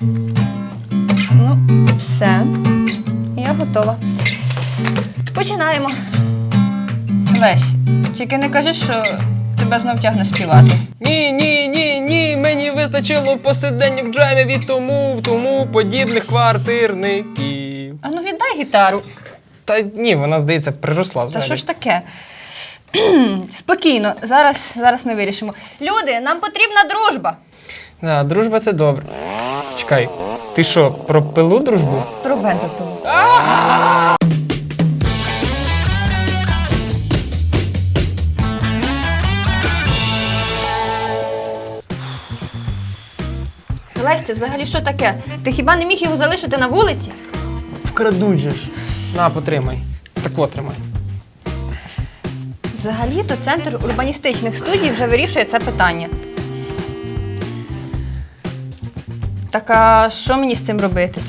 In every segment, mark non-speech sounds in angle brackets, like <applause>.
Ну, все. Я готова. Починаємо. Лесь, тільки не кажи, що тебе знов тягне співати. Ні, ні, ні, ні, мені вистачило посиденьок джемів і тому, тому подібних квартирників. А ну віддай гітару. Та ні, вона, здається, приросла Та взагалі. що ж таке? <clears throat> Спокійно, зараз, зараз ми вирішимо. Люди, нам потрібна дружба. Да, дружба це добре. Чекай, ти що, про пилу дружбу? Про бензопилу. Лесь, це взагалі що таке? Ти хіба не міг його залишити на вулиці? Вкрадуть же ж. На, потримай. Так от тримай. Взагалі-то центр урбаністичних студій вже вирішує це питання. Так а що мені з цим робити?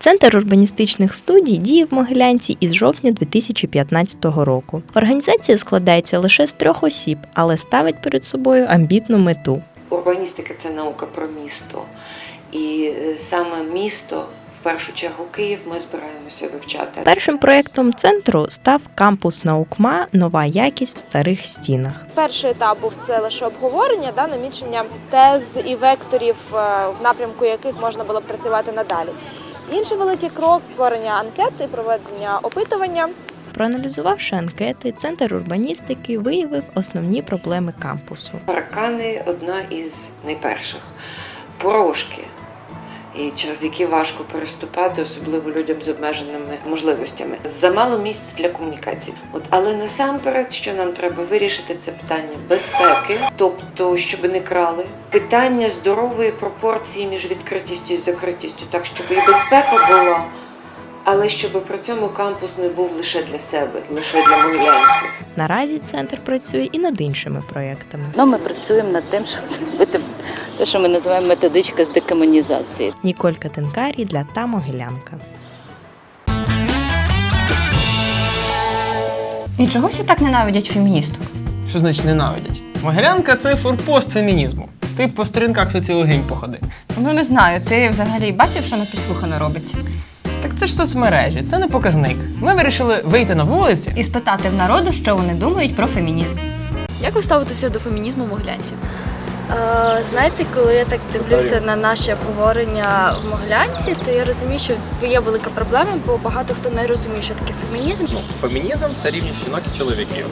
Центр урбаністичних студій діє в Могилянці із жовтня 2015 року. Організація складається лише з трьох осіб, але ставить перед собою амбітну мету. Урбаністика це наука про місто. І е, саме місто, першу чергу Київ, ми збираємося вивчати. Першим проєктом центру став кампус наукма Нова якість в старих стінах. Перший етап був це лише обговорення, да, намічення тез і векторів, е, в напрямку яких можна було б працювати надалі. Інший великий крок створення анкет і проведення опитування. Проаналізувавши анкети, центр урбаністики виявив основні проблеми кампусу. Паркани одна із найперших. Порожки, і через які важко переступати, особливо людям з обмеженими можливостями. Замало місць для комунікації. От, але насамперед, що нам треба вирішити, це питання безпеки, тобто, щоб не крали, питання здорової пропорції між відкритістю і закритістю, так щоб і безпека була. Але щоб при цьому кампус не був лише для себе, лише для могилянців. Наразі центр працює і над іншими проєктами. Ну, ми працюємо над тим, щоб зробити те, що ми називаємо методичка з декомунізації. Ніколь Катенкарі для та Могилянка. І чого всі так ненавидять феміністок? Що значить ненавидять? Могилянка це форпост фемінізму. Ти по сторінках соціологинь походи. Ну не знаю, ти взагалі бачив, що на підслухано робиться? Так це ж соцмережі, це не показник. Ми вирішили вийти на вулиці. І спитати в народу, що вони думають про фемінізм. Як ви ставитеся до фемінізму в Могилянці? Е, Знаєте, коли я так дивлюся на наше обговорення в Моглянці, то я розумію, що є велика проблема, бо багато хто не розуміє, що таке фемінізм. Фемінізм це рівність жінок і чоловіків.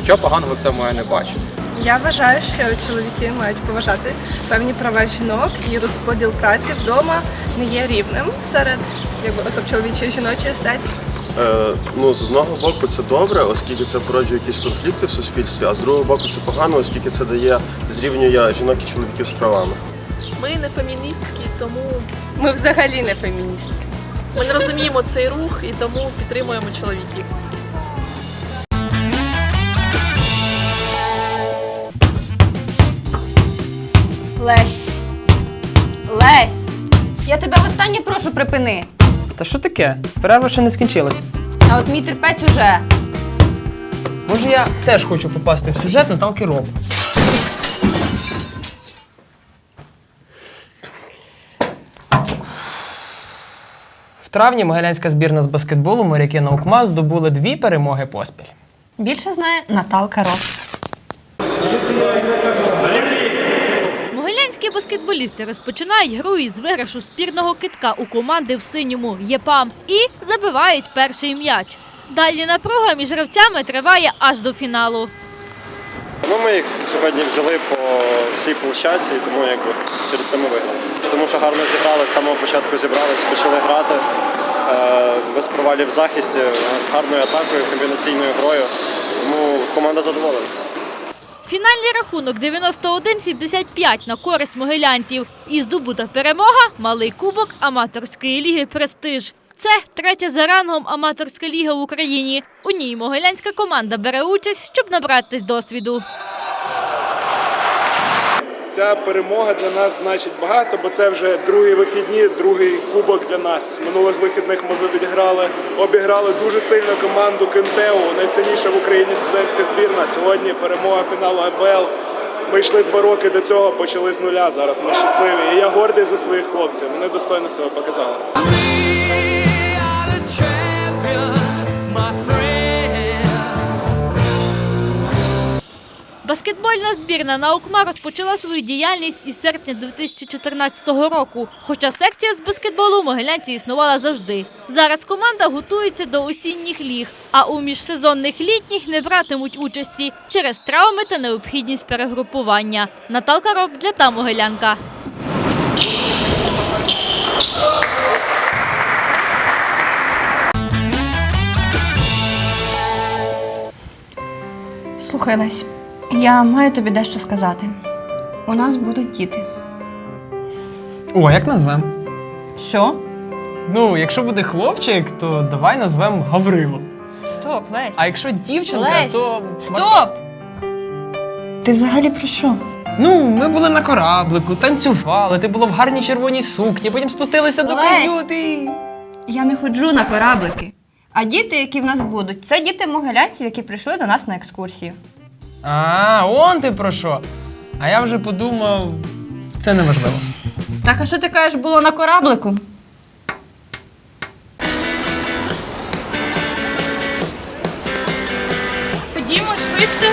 Нічого поганого в цьому я не бачу. Я вважаю, що чоловіки мають поважати певні права жінок і розподіл праці вдома не є рівним серед якби особ чоловічої і жіночої статі. Е, ну, з одного боку, це добре, оскільки це породжує якісь конфлікти в суспільстві, а з другого боку, це погано, оскільки це дає зрівнює жінок і чоловіків з правами. Ми не феміністки, тому Ми взагалі не феміністки. ми не розуміємо цей рух і тому підтримуємо чоловіків. Лесь. Лесь! Я тебе востаннє прошу припини. Та що таке? Перерва ще не скінчилася. А от мій терпець уже. Може, я теж хочу попасти в сюжет Наталки Роб. В травні могилянська збірна з баскетболу моряки Наукма здобули дві перемоги поспіль. Більше знає Наталка Рок. Баскетболісти розпочинають гру із виграшу спірного китка у команди в синьому ЄПАМ і забивають перший м'яч. Далі напруга між гравцями триває аж до фіналу. Ну, ми їх сьогодні взяли по всій площадці, тому якби через це ми виграли. Тому що гарно зіграли, з самого початку зібрались, почали грати е, без провалів в захисті, з гарною атакою, комбінаційною грою. Тому команда задоволена. Фінальний рахунок 91-75 на користь могилянців. І здобута перемога малий кубок аматорської ліги Престиж. Це третя за рангом аматорська ліга в Україні. У ній могилянська команда бере участь, щоб набратись досвіду. Ця перемога для нас значить багато, бо це вже другі вихідні, другий кубок для нас. Минулих вихідних ми відіграли, обіграли дуже сильну команду Кентеу, найсильніша в Україні студентська збірна. Сьогодні перемога фіналу АБЛ. Ми йшли два роки до цього, почали з нуля. Зараз ми щасливі. І я гордий за своїх хлопців. Вони достойно себе показали. Баскетбольна збірна Наукма розпочала свою діяльність із серпня 2014 року. Хоча секція з баскетболу у Могилянці існувала завжди. Зараз команда готується до осінніх ліг, а у міжсезонних літніх не братимуть участі через травми та необхідність перегрупування. Наталка Роб для та Могилянка. Слухай, Лесь, я маю тобі дещо сказати. У нас будуть діти. О, як назвем? Що? Ну, якщо буде хлопчик, то давай назвемо Гаврило. Стоп, Лесь. А якщо дівчинка, Лесь, то. Стоп! Ти взагалі про що? Ну, ми були на кораблику, танцювали, ти була в гарній червоній сукні, потім спустилися до Лесь! каюти. Я не ходжу на кораблики. А діти, які в нас будуть, це діти могилянців, які прийшли до нас на екскурсію. А, он ти про що? А я вже подумав, це не важливо. Так, а що ти кажеш, було на кораблику? Ходімо швидше.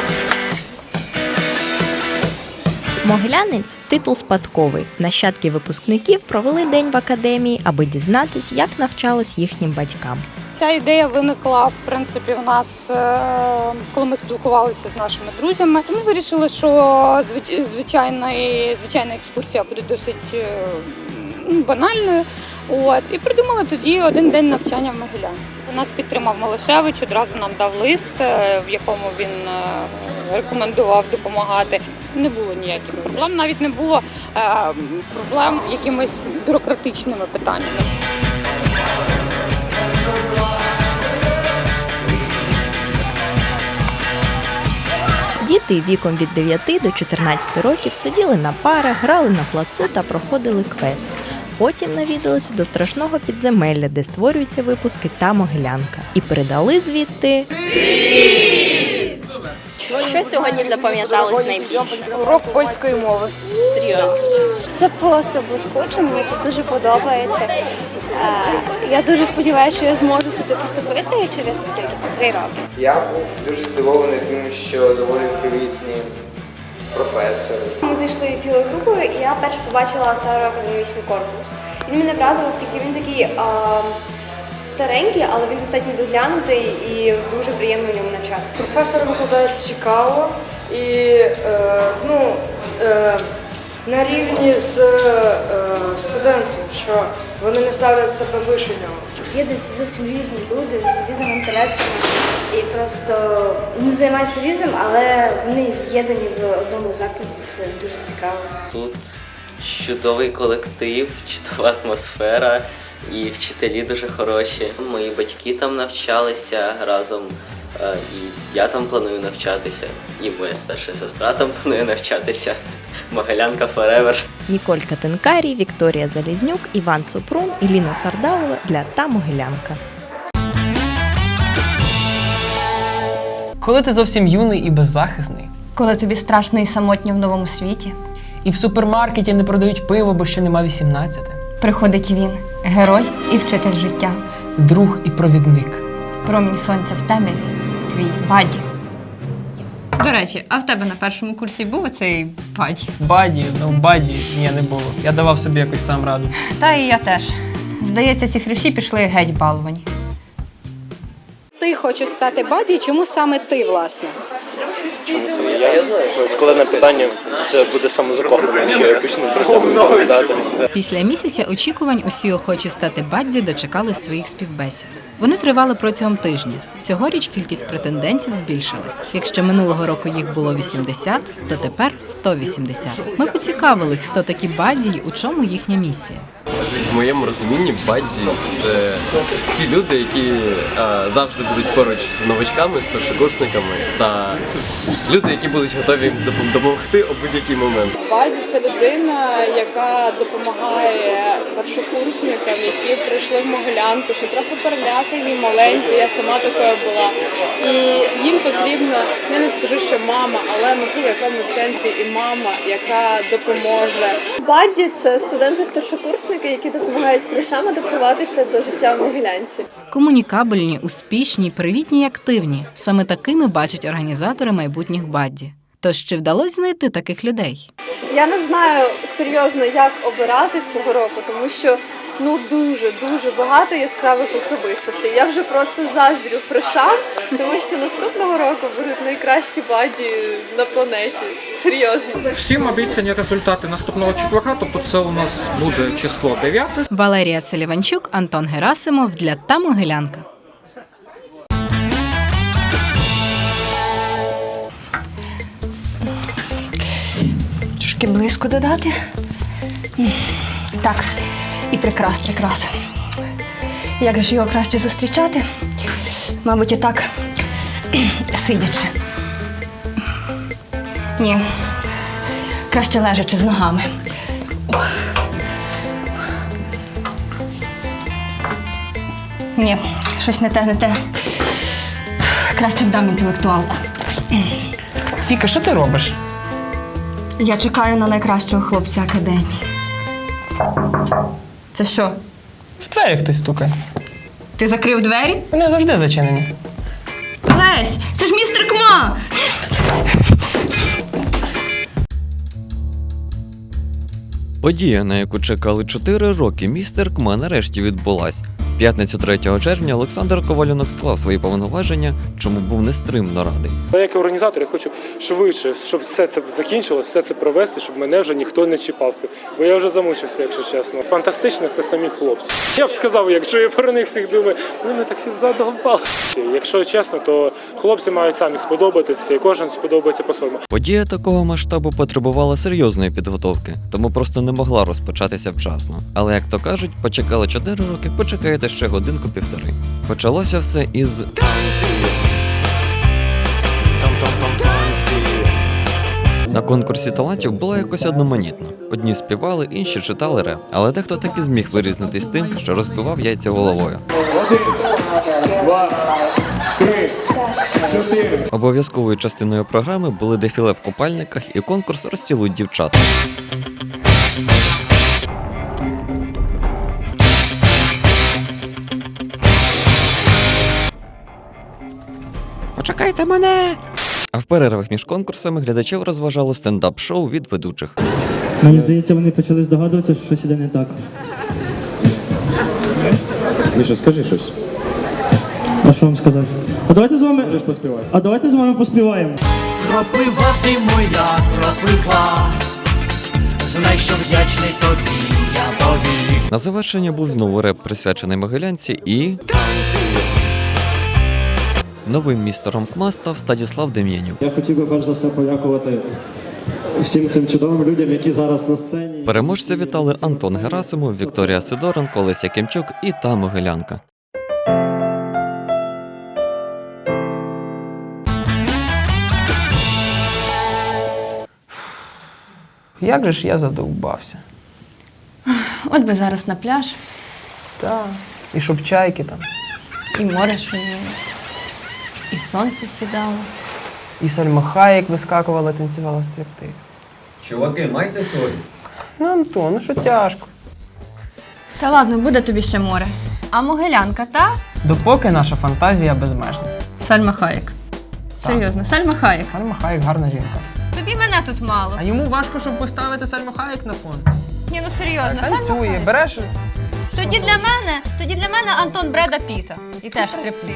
Могилянець титул спадковий. Нащадки випускників провели день в академії, аби дізнатись, як навчалось їхнім батькам. Ця ідея виникла в принципі в нас, е, коли ми спілкувалися з нашими друзями. Ми вирішили, що звич- звичайна, звичайна екскурсія буде досить е, ну, банальною. От і придумали тоді один день навчання в Могилянці. Нас підтримав Малишевич, одразу нам дав лист, е, в якому він рекомендував допомагати. Не було ніяких проблем, навіть не було проблем з якимись бюрократичними питаннями. Діти віком від 9 до 14 років сиділи на парах, грали на плацу та проходили квест. Потім навідалися до страшного підземелля, де створюються випуски та могилянка, і передали звідти. Що сьогодні запам'яталось найбільше? Урок польської мови. Серйозно. Все просто блискуче, мені тут дуже подобається. Е, Я дуже сподіваюся, що я зможу сюди поступити через три роки. Я був дуже здивований тим, що доволі привітні професори. Ми зайшли цілою групою, і я перше побачила староакадемічний корпус. Він мене вразив, оскільки він такий а, старенький, але він достатньо доглянутий і дуже приємно в ньому навчатися. Професор викладає цікаво і е, ну, е, на рівні з е, студентом, що вони не ставлять себе вище нього. З'єднуються зовсім різні люди з різними інтересами і просто вони займаються різним, але вони з'єднані в одному закладі. Це дуже цікаво. Тут чудовий колектив, чудова атмосфера і вчителі дуже хороші. Мої батьки там навчалися разом, е, і я там планую навчатися, і моя старша сестра там <laughs> планує навчатися. <laughs> Могилянка Forever. Ніколь Катенкарі, Вікторія Залізнюк, Іван Супрун, Іліна Сардалова для та Могилянка. Коли ти зовсім юний і беззахисний, Коли тобі страшно і самотньо в новому світі, і в супермаркеті не продають пиво, бо ще нема 18. приходить він, герой і вчитель життя. Друг і провідник. Промінь сонця в темряві, твій баді. До речі, а в тебе на першому курсі був оцей баді? Баді, ну баді, ні, не було. Я давав собі якось сам раду. Та і я теж. Здається, ці фріші пішли геть балувані. Ти хочеш стати баді, чому саме ти, власне? Чому це я? Складне питання це буде самозакохане, що я почну про себе відповідати. Після місяця очікувань усі охочі стати бадді дочекали своїх співбесід. Вони тривали протягом тижня. Цьогоріч кількість претендентів збільшилась. Якщо минулого року їх було 80, то тепер 180. Ми поцікавились, хто такі бадді і у чому їхня місія. В моєму розумінні бадді це ті люди, які е, завжди будуть поруч з новачками, з першокурсниками та Люди, які будуть готові їм допомогти у будь-який момент. Бадзі це людина, яка допомагає першокурсникам, які прийшли в Могилянку, що трохи перелякані, маленькі. Я сама такою була. І їм потрібна, я не скажу, що мама, але можливо в якомусь сенсі і мама, яка допоможе. Бадді це студенти-старшокурсники, які допомагають фрешам адаптуватися до життя в Могилянці. Комунікабельні, успішні, привітні й активні. Саме такими бачать організатори майбутніх бадді. Тож чи вдалося знайти таких людей? Я не знаю серйозно, як обирати цього року, тому що ну дуже дуже багато яскравих особистостей. Я вже просто заздрю фрешам, тому що наступного року будуть найкращі баді на планеті. Серйозно. Всім обіцяні результати наступного четверга, тобто це у нас буде число 9. Валерія Селіванчук, Антон Герасимов для та Могилянка. Трошки близько додати. Так, і прикрас, прикрас. Як же ж його краще зустрічати? Мабуть, і так сидячи. Ні. Краще лежачи з ногами. Ні, щось не те, не те. Краще вдам інтелектуалку. Віка, що ти робиш? Я чекаю на найкращого хлопця академії. Це що? В двері хтось стукає. Ти закрив двері? Вони завжди зачинені. Лесь, це ж містер Кма! Подія, на яку чекали 4 роки, містер Кма нарешті відбулась. П'ятницю 3 червня Олександр Ковалюнок склав свої повноваження, чому був нестримно радий. Як організатор я хочу швидше, щоб все це закінчилось, все це провести, щоб мене вже ніхто не чіпався. Бо я вже замучився, якщо чесно. Фантастично, це самі хлопці. Я б сказав, якщо я про них всіх думаю, вони мене так всі задовбали. Якщо чесно, то хлопці мають самі сподобатися, і кожен сподобається по-своєму. Подія такого масштабу потребувала серйозної підготовки, тому просто не могла розпочатися вчасно. Але як то кажуть, почекали 4 роки, почекаєте ще годинку-півтори. Почалося все із На конкурсі талантів було якось одноманітно. Одні співали, інші читали реп, але дехто таки зміг вирізнитись тим, що розбивав яйця головою. Обов'язковою частиною програми були дефіле в купальниках і конкурс розцілуй дівчата. Почекайте мене! А в перервах між конкурсами глядачів розважало стендап-шоу від ведучих. Мені здається, вони почали здогадуватися, що щось іде не так. Міша, скажи щось. А що вам сказати? А давайте з вами. Можеш поспівати. А давайте з вами поспіваємо. Кропива ти моя кропива, знай, що вдячний тобі я повік. На завершення був знову реп, присвячений Могилянці і. Новим містером КМА став Стадіслав Дем'янюк. Я хотів би перш за все подякувати всім цим чудовим людям, які зараз на сцені. Переможця вітали Антон Герасимов, Вікторія Сидоренко, Леся Кімчук і та Могилянка. Як же ж я задовбався? От би зараз на пляж, Так. І щоб чайки там. і море шуміло, і сонце сідало. І Сальма Хаєк вискакувала, танцювала стриптиз. Чуваки, майте совість. Ну, Антон, ну що тяжко. Та ладно, буде тобі ще море. А Могилянка, та? Допоки наша фантазія безмежна. Сальма Хаєк. Серйозно, Сальма Хаєк. Сальма Хаєк гарна жінка. Тобі мене тут мало. А йому важко, щоб поставити Сальму Хаєк на фон. Ні, ну серйозно, Сальма Танцює, Хаєк. береш. Тоді для мене, тоді для мене Антон Бреда Піта. І теж стриптиз.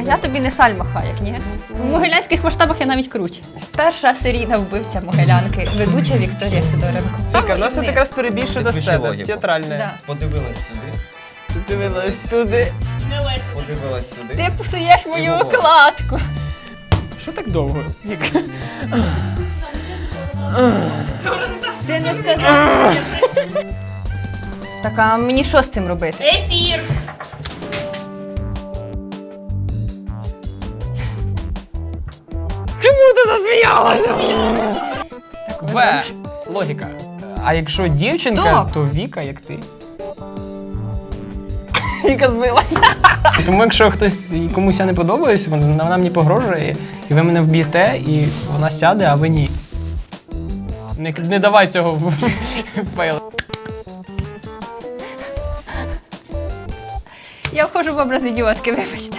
А я тобі не Сальма Хаєк, ні? В могилянських масштабах я навіть круче. Перша серійна вбивця Могилянки, ведуча Вікторія Сидоренко. Віка, в нас тут якраз перебільшує до Підключи себе. логіку. Театральне. Да. Подивилась сюди, Дивилась туди. подивилась сюди. Ти псуєш мою говори. окладку. Що так довго? Віка? Ти не сказав. Так, а мені що з цим робити? Ефір! Засміялася! В. Логіка. А якщо дівчинка, Стоп! то Віка, як ти. Віка збилася. Тому якщо хтось комусь я не подобаюсь, вона, вона мені погрожує, і ви мене вб'єте, і вона сяде, а ви ні. Не, не давай цього в в фейл. Я вхожу в образ ідіотки, вибачте.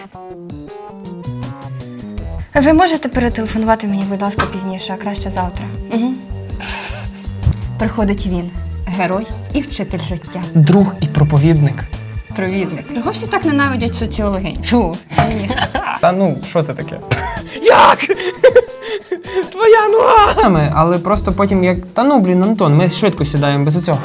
Ви можете перетелефонувати мені, будь ласка, пізніше, а краще завтра. Угу. Приходить він, герой і вчитель життя. Друг і проповідник. Провідник. Чого всі так ненавидять соціологинь? Фу. Та ну, що це таке? Як? Твоя нога! Але просто потім як. Та ну блін, Антон, ми швидко сідаємо без цього.